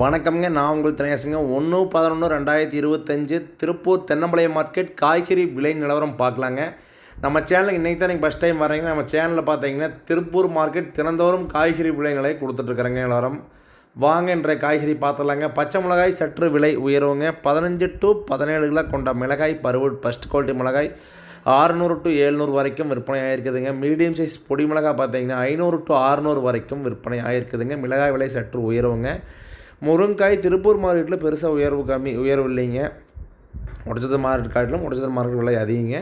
வணக்கம்ங்க. நான் உங்கள் தினேசுங்க ஒன்று பதினொன்று ரெண்டாயிரத்தி இருபத்தஞ்சு திருப்பூர் தென்னம்பாளையம் மார்க்கெட் காய்கறி விலை நிலவரம் பார்க்கலாங்க. நம்ம சேனலுக்கு இன்றைக்கி தான் நீங்கள் ஃபஸ்ட் டைம் வரீங்க நம்ம சேனலில் பார்த்தீங்கன்னா திருப்பூர் மார்க்கெட் தினந்தோறும் காய்கறி விலை நிலையை கொடுத்துட்ருக்குறேங்க நிலவரம் வாங்க என்ற காய்கறி பார்த்துடலாங்க. பச்சை மிளகாய் சற்று விலை உயர்வுங்க பதினஞ்சு டு பதினேழு கிலோ கொண்ட மிளகாய் பருவ ஃபஸ்ட் குவாலிட்டி மிளகாய். ஆறுநூறு டு ஏழ்நூறு வரைக்கும் விற்பனை ஆகிருக்குதுங்க மீடியம் சைஸ் பொடி மிளகாய் பார்த்தீங்கன்னா ஐநூறு டு ஆறுநூறு வரைக்கும் விற்பனை ஆகிருக்குதுங்க மிளகாய் விலை சற்று உயர்வுங்க முருங்காய் திருப்பூர் மார்க்கெட்டில் பெருசாக உயர்வு கம்மி உயர்வு இல்லைங்க. உடச்சது மார்க்கெட் காட்டிலும் உடச்சது மார்க்கெட் விலை அதிகங்க.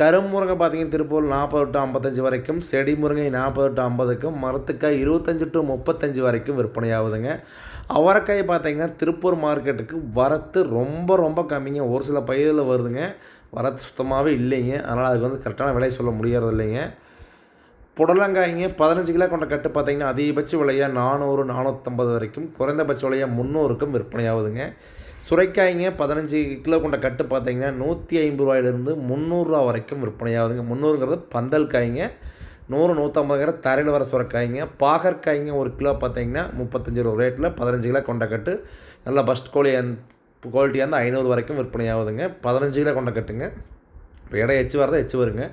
கரும்புருங்கை பார்த்தீங்கன்னா திருப்பூர் நாற்பது டு ஐம்பத்தஞ்சு வரைக்கும் செடி முருங்கை நாற்பது டு ஐம்பதுக்கும் மரத்துக்காய் இருபத்தஞ்சு டு முப்பத்தஞ்சு வரைக்கும் விற்பனை ஆகுதுங்க அவரைக்காய் பார்த்தீங்கன்னா திருப்பூர் மார்க்கெட்டுக்கு வரத்து ரொம்ப ரொம்ப கம்மிங்க. ஒரு சில பயிரில் வருதுங்க. வரத்து சுத்தமாகவே இல்லைங்க. அதனால் அதுக்கு வந்து கரெக்டான விலை சொல்ல முடியறது இல்லைங்க புடலங்காய்ங்க பதினஞ்சு கிலோ கொண்ட கட்டு பார்த்தீங்கன்னா அதிகபட்ச விலையாக நானூறு நானூற்றம்பது வரைக்கும். குறைந்தபட்ச விலையாக முந்நூறுக்கும் விற்பனையாகுதுங்க. சுரைக்காய்ங்க பதினஞ்சு கிலோ கொண்ட கட்டு பார்த்தீங்கன்னா நூற்றி ஐம்பது ரூபாயிலிருந்து முந்நூறுரூவா வரைக்கும் விற்பனையாகுதுங்க. முந்நூறுங்கிறது பந்தல் காய்ங்க. நூறு நூற்றம்பதுங்கிற தரையில் வர சுரைக்காய்ங்க. பாகற்காய்ங்க ஒரு கிலோ பார்த்தீங்கன்னா முப்பத்தஞ்சு ரூபா ரேட்டில் பதினஞ்சு கிலோ கொண்ட கட்டு. நல்லா பஸ்ட் கோழி குவாலிட்டியாக இருந்தால் ஐநூறு வரைக்கும் விற்பனையாகுதுங்க. பதினஞ்சு கிலோ கொண்ட கட்டுங்க. இப்போ எடை எச்சு வரதா எச்சு வருங்க.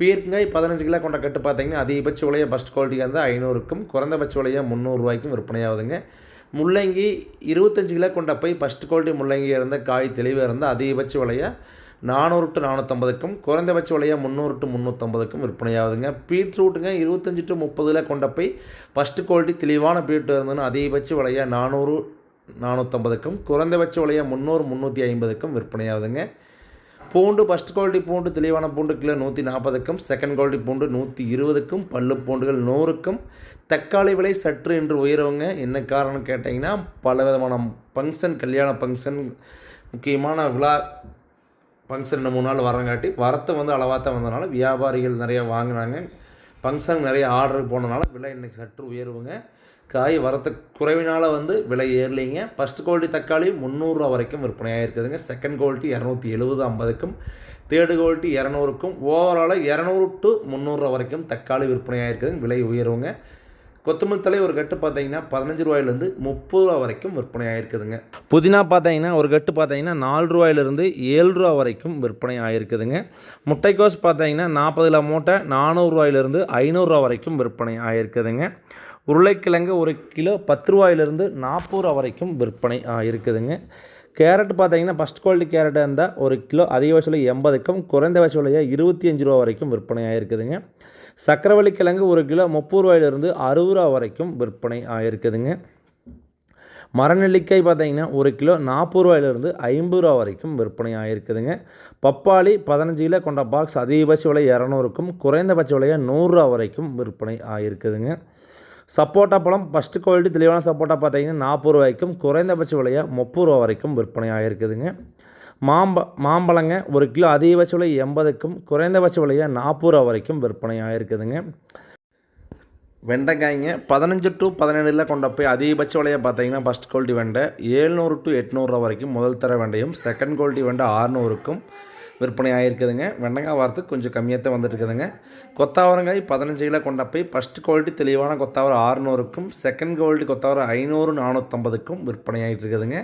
பீர்க்காய் பதினஞ்சு கிலோ கொண்ட கட்டு பார்த்தீங்கன்னா அதிகபட்ச விலையை ஃபஸ்ட் குவாலிட்டியாக இருந்தால் ஐநூறுக்கும் குறைந்தபட்ச விலையாக முந்நூறுரூவாய்க்கும் விற்பனையாகுதுங்க. முள்ளங்கி இருபத்தஞ்சு கிலோ கொண்ட போய் ஃபஸ்ட் குவாலிட்டி முள்ளங்கி இருந்த காய் தெளிவாக இருந்தால் அதிகபட்ச விலையாக நானூறு டு நானூற்றம்பதுக்கும் குறைந்தபட்ச விலையாக முந்நூறு டு முந்நூற்றம்பதுக்கும் விற்பனையாகுதுங்க. பீட்ரூட்டுங்க இருபத்தஞ்சி டு முப்பதுல கொண்ட போய் ஃபஸ்ட்டு குவாலிட்டி தெளிவான பீட்ரூட் இருந்ததுன்னா அதிகபட்ச விலையாக நானூறு நானூற்றம்பதுக்கும் குறைந்தபட்ச விலையாக முந்நூறு முந்நூற்றி ஐம்பதுக்கும் விற்பனையாகுதுங்க. பூண்டு ஃபஸ்ட் குவாலிட்டி பூண்டு தெளிவான பூண்டு கிலோ நூற்றி நாற்பதுக்கும் செகண்ட் குவாலிட்டி பூண்டு நூற்றி இருபதுக்கும் பல்லு பூண்டுகள் நூறுக்கும். தக்காளி விலை சற்று என்று உயர்வுங்க. என்ன காரணம் கேட்டிங்கன்னா பல விதமான ஃபங்க்ஷன் கல்யாண ஃபங்க்ஷன் முக்கியமான விழா ஃபங்க்ஷன் ரெண்டு மூணு நாள் வரங்காட்டி வரத்தை வந்து அளவாக தான் வந்ததுனால வியாபாரிகள் நிறையா வாங்கினாங்க. ஃபங்க்ஷன் நிறைய ஆர்டர் போனதுனால விலை இன்றைக்கி சற்று உயர்வுங்க காய் வரத்து குறைவினால் வந்து விலை ஏறலைங்க. ஃபஸ்ட் குவாலிட்டி தக்காளி முந்நூறுரூவா வரைக்கும் விற்பனையாக இருக்குதுங்க. செகண்ட் குவாலிட்டி இரநூத்தி எழுபது ஐம்பதுக்கும் தேர்டு குவாலிட்டி இரநூறுக்கும் ஓவராலாக இரநூறு டு முந்நூறுரூவா வரைக்கும் தக்காளி விற்பனையாக இருக்குதுங்க. விலை உயருங்க. கொத்தமல்லி தலை ஒரு கட்டு பார்த்தீங்கன்னா பதினஞ்சு ரூபாயிலேருந்து முப்பது ரூபா வரைக்கும் விற்பனை ஆகிருக்குதுங்க புதினா பார்த்தீங்கன்னா ஒரு கட்டு பார்த்தீங்கன்னா நாலு ரூபாயிலிருந்து ஏழு ரூபா வரைக்கும் விற்பனை ஆகிருக்குதுங்க முட்டைக்கோஸ் பார்த்தீங்கன்னா நாற்பதில் மூட்டை நானூறுரூவாயிலிருந்து ஐநூறுரூவா வரைக்கும் விற்பனை ஆகிருக்குதுங்க உருளைக்கிழங்கு ஒரு கிலோ பத்து ரூபாயிலிருந்து நாற்பது ரூபா வரைக்கும் விற்பனை இருக்குதுங்க. கேரட் பார்த்தீங்கன்னா ஃபஸ்ட் குவாலிட்டி கேரட் இருந்தால் ஒரு கிலோ அதிகபட்ச விலை எண்பதுக்கும் குறைந்தபட்ச விலையாக இருபத்தி அஞ்சு ரூபா வரைக்கும் விற்பனை ஆகிருக்குதுங்க சக்கரவள்ளி கிழங்கு ஒரு கிலோ முப்பது ரூபாயிலிருந்து அறுபது ரூபா வரைக்கும் விற்பனை ஆகிருக்குதுங்க மரநெல்லிக்காய் பார்த்தீங்கன்னா ஒரு கிலோ நாற்பது ரூபாயிலிருந்து ஐம்பது ரூபா வரைக்கும் விற்பனை ஆகிருக்குதுங்க பப்பாளி பதினஞ்சு கிலோ கொண்ட பாக்ஸ் அதிகபட்ச விலை இரநூறுக்கும் குறைந்தபட்ச விலையாக நூறுரூவா வரைக்கும் விற்பனை ஆகிருக்குதுங்க சப்போட்டா பழம் ஃபஸ்ட்டு குவாலிட்டி தெளிவான சப்போட்டா பார்த்தீங்கன்னா நாற்பது ரூபாய்க்கும் குறைந்தபட்ச விலையாக முப்பது ரூபா வரைக்கும் விற்பனை ஆகிருக்குதுங்க மாம்ப மாம்பழங்க ஒரு கிலோ அதிகபட்ச விலை எண்பதுக்கும் குறைந்தபட்ச விலையாக நாற்பது ரூபா வரைக்கும் விற்பனை ஆகிருக்குதுங்க வெண்டைக்காய்ங்க பதினஞ்சு டு பதினேழில் கொண்ட போய் அதிகபட்ச விலையை பார்த்தீங்கன்னா ஃபஸ்ட் குவாலிட்டி வெண்டை ஏழ்நூறு டு எட்நூறுரூவா வரைக்கும் முதல் தர வெண்டையும் செகண்ட் குவாலிட்டி வெண்டை ஆறுநூறுக்கும் விற்பனை ஆகிருக்குதுங்க வெண்டைக்காய் வரத்துக்கு கொஞ்சம் கம்மியாக தான் வந்துட்டுருக்குதுங்க. கொத்தாவரங்காய் பதினஞ்சு கிலோ கொண்ட போய் ஃபஸ்ட் குவாலிட்டி தெளிவான கொத்தாவரம் ஆறுநூறுக்கும் செகண்ட் குவாலிட்டி கொத்தாவரம் ஐநூறு நானூற்றம்பதுக்கும் விற்பனை ஆகிட்டு இருக்குதுங்க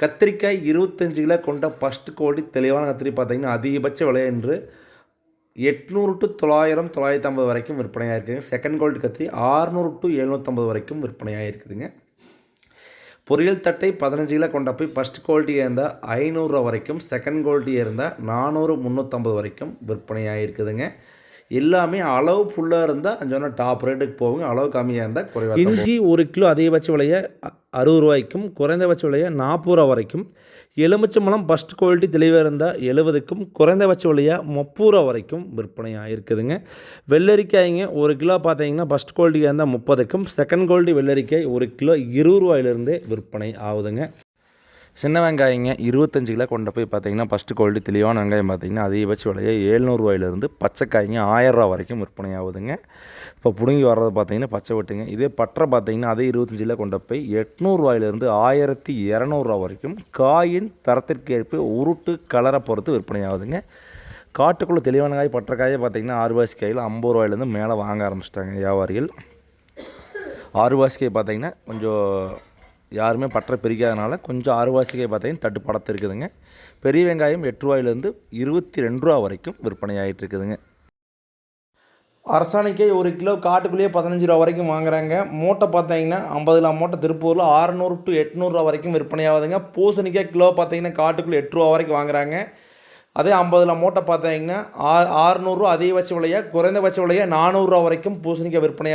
கத்திரிக்காய் இருபத்தஞ்சு கிலோ கொண்ட ஃபஸ்ட் குவாலிட்டி தெளிவான கத்திரி பார்த்தீங்கன்னா அதிகபட்ச விலை என்று எட்நூறு டு தொள்ளாயிரம் தொள்ளாயிரத்தி ஐம்பது வரைக்கும் விற்பனையாக இருக்குதுங்க செகண்ட் குவாலிட்டி கத்திரி ஆறுநூறு டு எழுநூற்றம்பது வரைக்கும் விற்பனையாக இருக்குதுங்க பொரியல் தட்டை பதினஞ்சு கிலோ கொண்ட போய் ஃபஸ்ட் குவாலிட்டியாக இருந்தால் ஐநூறுரூவா வரைக்கும் செகண்ட் குவாலிட்டியாக இருந்தால் நானூறு முந்நூற்றம்பது வரைக்கும் விற்பனையாக இருக்குதுங்க எல்லாமே அளவு ஃபுல்லாக இருந்தால் சொன்ன டாப் ரேட்டுக்கு போவோங்க அளவு கம்மியாக இருந்தால் குறைவாக இஞ்சி ஒரு கிலோ அதிகபட்ச விலையை அறுபது ரூபாய்க்கும் குறைந்தபட்ச விலையை நாற்பது ரூபா வரைக்கும். எலுமிச்சம்பழம் ஃபஸ்ட் குவாலிட்டி தெளிவாக இருந்தால் எழுபதுக்கும் குறைந்தபட்ச விலையாக முப்பது ரூபா வரைக்கும் விற்பனையாக இருக்குதுங்க. வெள்ளரிக்காய்ங்க ஒரு கிலோ பார்த்தீங்கன்னா ஃபஸ்ட் குவாலிட்டியாக இருந்தால் முப்பதுக்கும் செகண்ட் குவாலிட்டி வெள்ளரிக்காய் ஒரு கிலோ இருபது ரூபாயிலிருந்தே விற்பனை ஆகுதுங்க. சின்ன வெங்காயங்க இருபத்தஞ்சு கிலோ கொண்டு போய் பார்த்தீங்கன்னா ஃபஸ்ட்டு குவாலிட்டி தெளிவான வெங்காயம் பார்த்தீங்கன்னா அதிகபட்ச விலையை ஏழ்நூறுவாயிலிருந்து பச்சைக்காய்ங்க ஆயிரரூவா வரைக்கும் விற்பனை ஆகுதுங்க. இப்போ பிடுங்கி வர்றது பார்த்தீங்கன்னா பச்சை வெட்டுங்க. இதே பற்றை பார்த்தீங்கன்னா அதே இருபத்தஞ்சு கிலோ கொண்டு போய் எட்நூறுவாயிலிருந்து ஆயிரத்தி இரநூறுவா வரைக்கும் காயின் தரத்திற்கு ஏற்ப உருட்டு கலரை பொறுத்து விற்பனை ஆகுதுங்க. காட்டுக்குள்ளே தெளிவான காய் பற்றைக்காயை பார்த்தீங்கன்னா ஆறு காயில் ஐம்பது ரூபாயிலேருந்து மேலே வாங்க ஆரம்பிச்சிட்டாங்க வியாபாரிகள். ஆறு ரூபாய்க்கு பார்த்தீங்கன்னா கொஞ்சம் யாருமே பற்ற பிரிக்காதனால கொஞ்சம் அறுவாசிக்காய் பார்த்தீங்கன்னா தட்டுப்பாடத்து இருக்குதுங்க. பெரிய வெங்காயம் எட்டு ரூபாயிலேருந்து இருபத்தி ரெண்டு ரூபா வரைக்கும் விற்பனை ஆகிட்டு இருக்குதுங்க அரசாணிக்கை ஒரு கிலோ காட்டுக்குள்ளேயே பதினஞ்சு ரூபா வரைக்கும் வாங்குறாங்க. மூட்டை பார்த்தீங்கன்னா ஐம்பதுல மூட்டை திருப்பூரில் ஆறுநூறு டு எட்நூறுரூவா வரைக்கும் விற்பனை ஆகுதுங்க பூசணிக்காய் கிலோ பார்த்தீங்கன்னா காட்டுக்குள்ளே எட்டு ரூபா வரைக்கும் வாங்குறாங்க. அதே ஐம்பதுல மூட்டை பார்த்தீங்கன்னா ஆ ஆறுநூறுவா அதிகபட்ச விலையாக குறைந்தபட்ச விலையாக நானூறுரூவா வரைக்கும் பூசணிக்காய் விற்பனை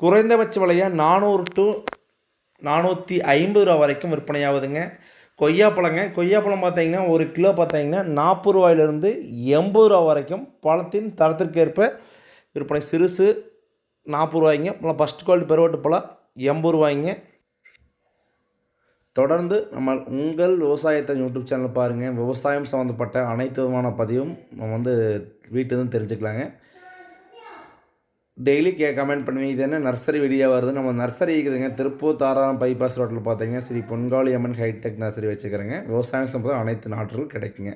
குறைந்தபட்ச விலையாக நானூறு டு நானூற்றி ஐம்பது ரூபா வரைக்கும் விற்பனை ஆகுதுங்க கொய்யாப்பழங்க கொய்யாப்பழம் பார்த்தீங்கன்னா ஒரு கிலோ பார்த்தீங்கன்னா நாற்பது ரூபாயிலிருந்து எண்பது ரூபா வரைக்கும் பழத்தின் தரத்திற்கேற்ப விற்பனை. சிறுசு நாற்பது ரூபாய்ங்க பழம் ஃபஸ்ட் குவாலிட்டி பெருவட்டு பழம் எண்பது ரூபாய்ங்க. தொடர்ந்து நம்ம உங்கள் விவசாயத்தை யூடியூப் சேனல் பாருங்கள் விவசாயம் சம்மந்தப்பட்ட அனைத்து விதமான பதிவும் நம்ம வந்து வீட்டிலேருந்து தெரிஞ்சுக்கலாங்க. டெய்லி கே கமெண்ட் பண்ணுவீங்க. இது என்ன நர்சரி வெளியே வருது. நம்ம நர்சரி இருக்குதுங்க. திருப்பூர் தாராளம் பைபாஸ் ரோட்டில் பார்த்தீங்கன்னா Sri Ponkali Amman hi tech nursery வச்சுக்கிறேங்க. விவசாயம் சம்பந்தம் அனைத்து நாட்டுகளும் கிடைக்குங்க.